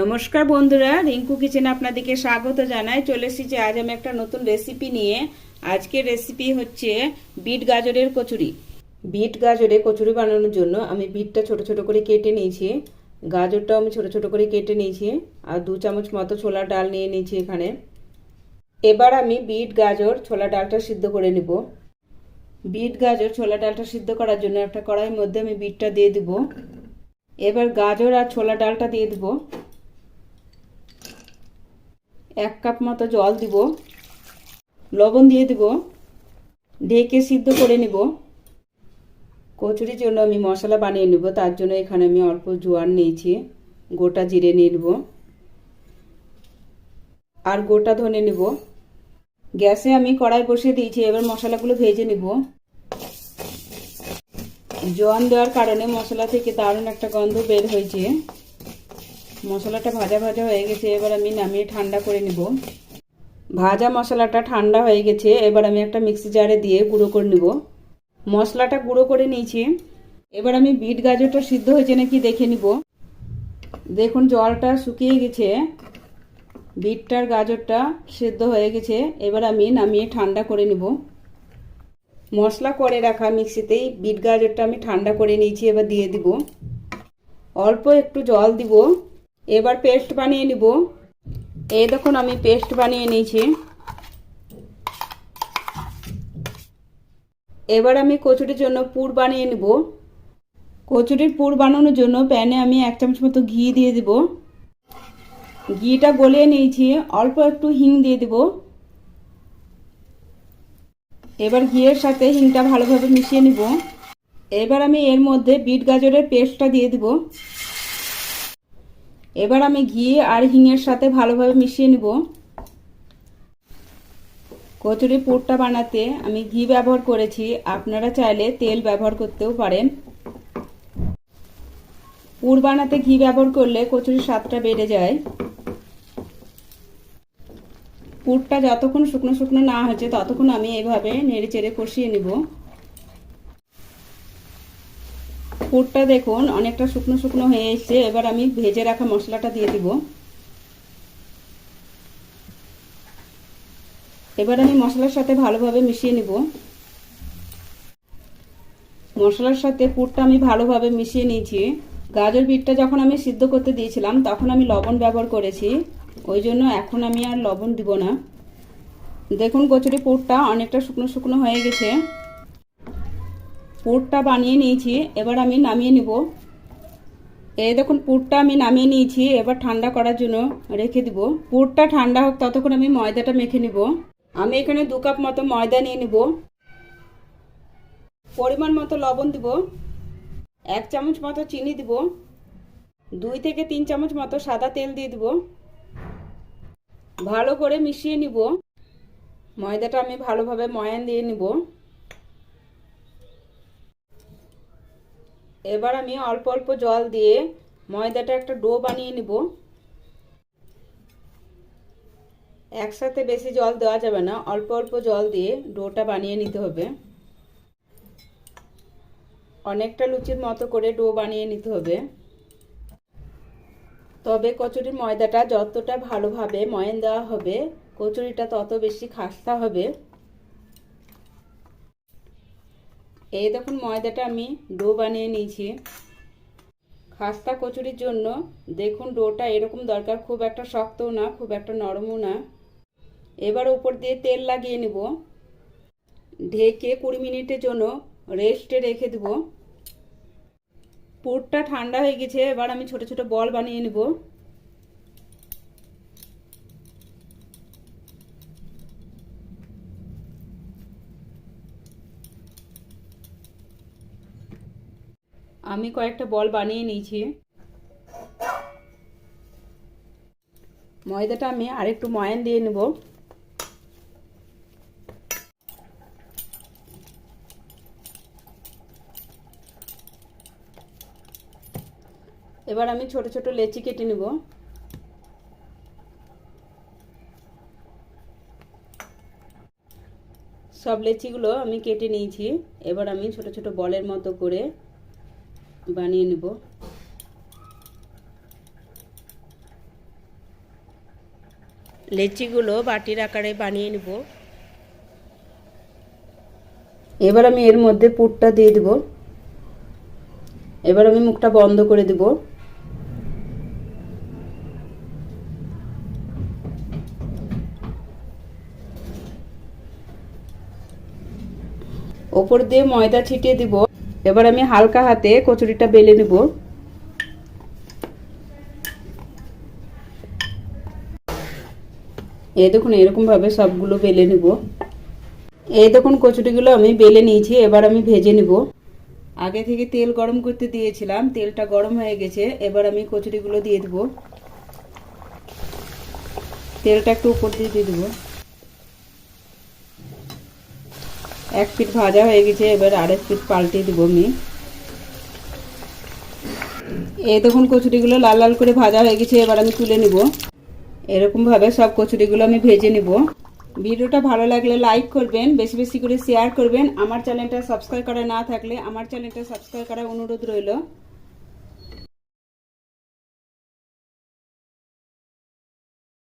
নমস্কার বন্ধুরা, রিঙ্কু কিচেন আপনাদেরকে স্বাগত জানাই। চলে এসেছি আজ আমি একটা নতুন রেসিপি নিয়ে। আজকের রেসিপি হচ্ছে বিট গাজরের কচুরি। বিট গাজরে কচুরি বানানোর জন্য আমি বিটটা ছোট ছোট করে কেটে নিয়েছি। গাজরটাও আমি ছোট ছোট করে কেটে নিয়েছি। আর দু চামচ মতো ছোলা ডাল নিয়ে নিয়েছি এখানে। এবার আমি বিট গাজর ছোলা ডালটা সিদ্ধ করে নেব। বিট গাজর ছোলা ডালটা সিদ্ধ করার জন্য একটা কড়াইয়ের মধ্যে আমি বিটটা দিয়ে দিব। এবার গাজর আর ছোলা ডালটা দিয়ে দেবো। এক কাপ মতো জল দিব, লবণ দিয়ে দেব ঢেকে সিদ্ধ করে নিব। কচুরির জন্য আমি মশলা বানিয়ে নেব, তার জন্য এখানে আমি অল্প জোয়ান নিয়েছি, গোটা জিরে নিয়ে নেব। আর গোটা ধনে নেব। গ্যাসে আমি কড়াই বসিয়ে দিয়েছি, এবার মশলাগুলো ভেজে নেব। জোয়ান দেওয়ার কারণে মশলা থেকে দারুণ একটা গন্ধ বের হয়েছে। মশলাটা ভাজা ভাজা হয়ে গেছে, এবার আমি নামিয়ে ঠান্ডা করে নেব। ভাজা মশলাটা ঠান্ডা হয়ে গেছে, এবার আমি একটা মিক্সি জারে দিয়ে গুঁড়ো করে নেব। মশলাটা গুঁড়ো করে নিয়েছি। এবার আমি বিট গাজরটা সিদ্ধ হয়েছে নাকি দেখে নিব। দেখুন, জলটা শুকিয়ে গেছে। বিটটার গাজরটা সিদ্ধ হয়ে গেছে, এবার আমি নামিয়ে ঠান্ডা করে নেব। মশলা করে রাখা মিক্সিতেই বিট গাজরটা আমি ঠান্ডা করে নিয়েছি, এবার দিয়ে দিব। অল্প একটু জল দিব। এবার পেস্ট বানিয়ে নিব। এই দেখুন, আমি পেস্ট বানিয়ে নিয়েছি। এবার আমি কচুরির জন্য পুর বানিয়ে নেব। কচুরির পুর বানানোর জন্য প্যানে আমি এক চামচ মতো ঘি দিয়ে দেব। ঘিটা গলিয়ে নিয়েছি, অল্প একটু হিং দিয়ে দেব। এবার ঘিয়ের সাথে হিংটা ভালোভাবে মিশিয়ে নিব। এবার আমি এর মধ্যে বিট গাজরের পেস্টটা দিয়ে দেবো। এবার আমি ঘি আর হিঙের সাথে ভালোভাবে মিশিয়ে নিব। কচুরি পুরটা বানাতে আমি ঘি ব্যবহার করেছি। আপনারা চাইলে তেল ব্যবহার করতেও পারেন। পুর বানাতে ঘি ব্যবহার করলে কচুরির স্বাদটা বেড়ে যায়। পুরটা যতক্ষণ শুকনো শুকনো না হয়েছে, ততক্ষণ আমি এভাবে নেড়ে চেড়ে কষিয়ে নিব। পুরটা দেখুন, অনেকটা শুকনো শুকনো হয়ে এসছে। এবার আমি ভেজে রাখা মশলাটা দিয়ে দিব। এবার আমি মশলার সাথে ভালোভাবে মিশিয়ে নিব। মশলার সাথে পুরটা আমি ভালোভাবে মিশিয়ে নিয়েছি। গাজর বিটটা যখন আমি সিদ্ধ করতে দিয়েছিলাম, তখন আমি লবণ ব্যবহার করেছি। ওই জন্য এখন আমি আর লবণ দিব না। দেখুন, কচুরি পুরটা অনেকটা শুকনো শুকনো হয়ে গেছে। পুরটা বানিয়ে নিয়েছি, এবার আমি নামিয়ে নিব। এই দেখুন, পুরটা আমি নামিয়ে নিয়েছি, এবার ঠান্ডা করার জন্য রেখে দিব। পুরটা ঠান্ডা হোক, ততক্ষণ আমি ময়দাটা মেখে নিব। আমি এখানে দু কাপ মতো ময়দা নিয়ে নিব। পরিমাণ মতো লবণ দিব। এক চামচ মতো চিনি দিব। দুই থেকে তিন চামচ মতো সাদা তেল দিয়ে দিব। ভালো করে মিশিয়ে নিব। ময়দাটা আমি ভালোভাবে ময়ান দিয়ে নিব। এবার আমি অল্প অল্প জল দিয়ে ময়দাটা একটা ডো বানিয়ে নিব। একসাথে বেশি জল দেওয়া যাবে না, অল্প অল্প জল দিয়ে ডোটা বানিয়ে নিতে হবে। অনেকটা লুচির মতো করে ডো বানিয়ে নিতে হবে। তবে কচুরির ময়দাটা যতটা ভালোভাবে ময়ান দেওয়া হবে, কচুরিটা তত বেশি খাস্তা হবে। এই দেখুন ময়দাটা আমি ডো বানিয়ে নিয়েছি। খাস্তা কচুরির জন্য দেখুন ডোটা এরকম দরকার, খুব একটা শক্তও না, খুব একটা নরমও না। এবার উপর দিয়ে তেল লাগিয়ে নেব। ঢেকে কুড়ি মিনিটের জন্য রেস্টে রেখে দেব। পুরটা ঠান্ডা হয়ে গেছে, এবার আমি ছোট ছোট বল বানিয়ে নেব। আমি কয়েকটা বল বানিয়ে নিয়েছি। ময়দাটা আমি আরেকটু ময়ান দিয়ে নেব। এবার আমি ছোট ছোট লেচি কেটে নেব। সব লেচিগুলো আমি কেটে নিয়েছি। এবার আমি ছোট ছোট বলের মতো করে বানিয়ে নেব। লেচিগুলো বাটির আকারে বানিয়ে নেব। এবার আমি এর মধ্যে পুরটা দিয়ে দেব। এবার আমি মুখটা বন্ধ করে দেব। ওপর দিয়ে ময়দা ছিটিয়ে দিব। এবার আমি হালকা হাতে কচুরিটা বেলে নেব। এই দেখুন এরকম ভাবে সবগুলো বেলে নেব। এই দেখুন, কচুরিগুলো আমি বেলে নিয়েছি, এবার আমি ভেজে নিব। আগে থেকে তেল গরম করতে দিয়েছিলাম, তেলটা গরম হয়ে গেছে, এবার আমি কচুরিগুলো দিয়ে দেব। তেলটা একটু উপর দিয়ে দিয়ে দেবো। এক পিট ভাজা হয়ে গেছে, এবার আরেক পিট পাল্টে দেবো আমি। এই দেখুন, কচুরিগুলো লাল লাল করে ভাজা হয়ে গেছে, এবার আমি তুলে নিব। এরকমভাবে সব কচুরিগুলো আমি ভেজে নিব। ভিডিওটা ভালো লাগলে লাইক করবেন, বেশি বেশি করে শেয়ার করবেন। আমার চ্যানেলটা সাবস্ক্রাইব করা না থাকলে আমার চ্যানেলটা সাবস্ক্রাইব করার অনুরোধ রইল।